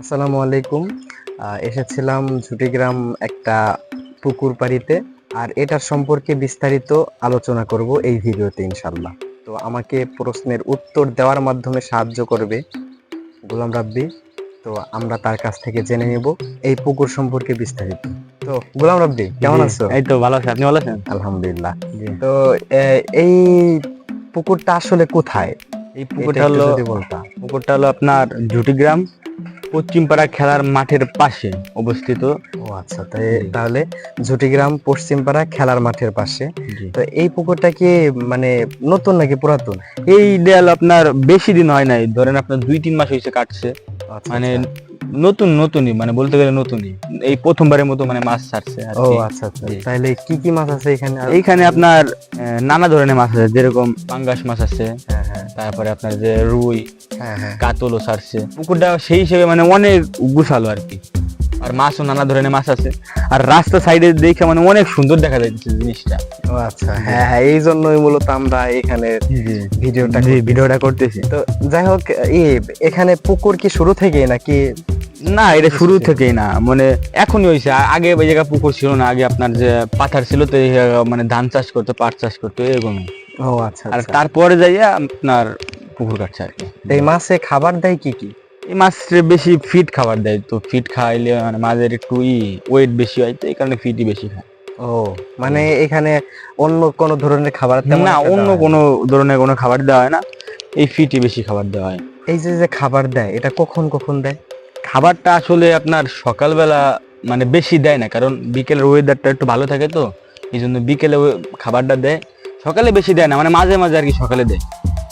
আসসালামু আলাইকুম। এসেছিলাম ঝুটিগ্রাম একটা পুকুর পাড়িতে আর এটার সম্পর্কে বিস্তারিত আলোচনা করব এই ভিডিওতে ইনশাল্লাহ তো আমাকে প্রশ্নের উত্তর দেওয়ার মাধ্যমে সাহায্য করবে গোলাম রাব্বি। তো আমরা তার কাছ থেকে জেনে নেব এই পুকুর সম্পর্কে বিস্তারিত। তো গোলাম রাব্বি কেমন আছো? এই তো ভালো আছি। আপনি ভালো আছেন? আলহামদুলিল্লাহ। তো এই পুকুরটা আসলে কোথায়? এই পুকুরটা হলো পুকুরটা হলো আপনার ঝুটিগ্রাম পশ্চিমপাড়া খেলার মাঠের পাশে অবস্থিত। ও আচ্ছা তাই তাহলে ঝুটিগ্রাম পশ্চিমপাড়া খেলার মাঠের পাশে। তো এই পুকুরটা কি মানে নতুন নাকি পুরাতন? এই দেয়াল আপনার বেশি দিন হয় নাই ধরেন আপনার দুই তিন মাস হয়েছে কাটছে। আচ্ছা, মানে আচ্ছা। নতুন নতুনই মানে বলতে গেলে নতুনই। এই প্রথমবারের মতো মানে মাছ ছাড়ছে ও আচ্ছা আচ্ছা। তাহলে কি কি মাছ আছে এখানে এইখানে আপনার নানা ধরনের মাছ আছে যেরকম পাঙ্গাস মাছ আছে হ্যাঁ হ্যাঁ। তারপরে আপনার যে রুই কাতলও ছাড়ছে পুকুরটা সেই হিসেবে মানে অনেক গুছালো আর কি। আর মাছও নানা ধরনের মাছ আছে। আর রাস্তা সাইডে দেখে মানে অনেক সুন্দর দেখা যাচ্ছে জিনিসটা। ও আচ্ছা হ্যাঁ হ্যাঁ। এই জন্যই মূলত আমরা এখানে ভিডিওটা ভিডিওটা করতেছি। তো যাই হোক এখানে পুকুর কি শুরু থেকে নাকি? না এটা শুরু থেকেই না। মানে এখনই হয়েছে। আগে ওই জায়গায় পুকুর ছিল না। আগে আপনার যে পাথার ছিল তো এই জায়গা মানে ধান চাষ করতো পাট চাষ করতো এরকম ও আচ্ছা আর আচ্ছা। তারপরে যাইয়া আপনার পুকুর কাটছে আর কি। এই মাছে খাবার দেয় কি কি? এই মাছের বেশি ফিট খাবার দেয় তো ফিট খাইলে মানে মাছের একটু ওয়েট বেশি হয় তো এই কারণে ফিটই বেশি খায়। ও মানে এখানে অন্য কোন ধরনের খাবার না অন্য কোনো ধরনের কোনো খাবার দেওয়া হয় না এই ফিটই বেশি খাবার দেওয়া হয়। এই যে যে খাবার দেয় এটা কখন কখন দেয়? খাবারটা আসলে আপনার সকালবেলা মানে বেশি দেয় না কারণ বিকেলের ওয়েদারটা একটু ভালো থাকে তো এই জন্য বিকেলে খাবারটা দেয়। সকালে বেশি দেয় না মানে মাঝে মাঝে আর কি সকালে দেয়।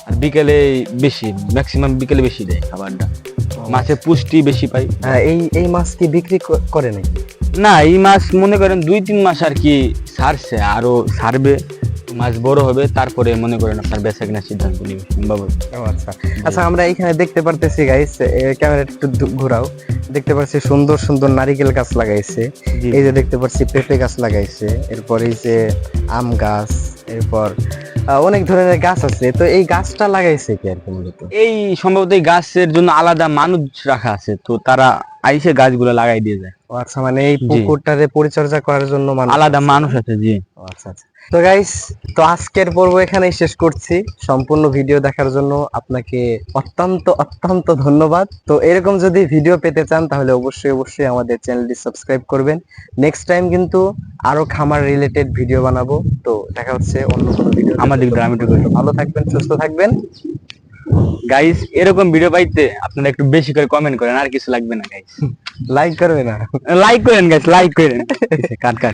আর বিকেলে বেশি ম্যাক্সিমাম বিকেলে বেশি দেয় খাবারটা। মাছের পুষ্টি বেশি পাই। হ্যাঁ, এই এই মাছ কি বিক্রি করে নাকি? না এই মাছ মনে করেন দুই তিন মাস আর কি সারছে আরও সারবে মাছ বড় হবে তারপরে মনে করেন আপনার বেচা কেনার সিদ্ধান্ত নিবে বাবু আচ্ছা। আচ্ছা আমরা এখানে দেখতে পারতেছি গাইস ক্যামেরা একটু ঘোরাও। দেখতে পাচ্ছি সুন্দর সুন্দর নারিকেল গাছ লাগাইছে। এই যে দেখতে পাচ্ছি পেঁপে গাছ লাগাইছে এরপর এই যে আম গাছ। এরপর আহ, অনেক ধরনের গাছ আছে। তো এই গাছটা লাগাইছে কি আর কি মূলত? এই সম্ভবত এই গাছের জন্য আলাদা মানুষ রাখা আছে তো তারা আইসে গাছগুলো লাগাই দিয়ে যায়। ও আচ্ছা মানে এই পুকুরটাতে পরিচর্যা করার জন্য আলাদা মানুষ আছে জি। ও আচ্ছা আচ্ছা। তো গাইস তো আজকের পর্ব এখানেই শেষ করছি। সম্পূর্ণ ভিডিও দেখার জন্য আপনাকে অত্যন্ত অত্যন্ত ধন্যবাদ। তো এরকম যদি ভিডিও পেতে চান তাহলে অবশ্যই অবশ্যই আমাদের চ্যানেলটি সাবস্ক্রাইব করবেন। নেক্সট টাইম কিন্তু আরও খামার রিলেটেড ভিডিও বানাবো। তো দেখা হচ্ছে অন্য কোনো ভিডিও আমাদের গ্রামে ভালো থাকবেন সুস্থ থাকবেন। গাইস এরকম ভিডিও পাইতে আপনারা একটু বেশি করে কমেন্ট করেন আর কিছু লাগবে না গাইস লাইক করবে না। লাইক করেন গাইস লাইক করেন। কাট কাট।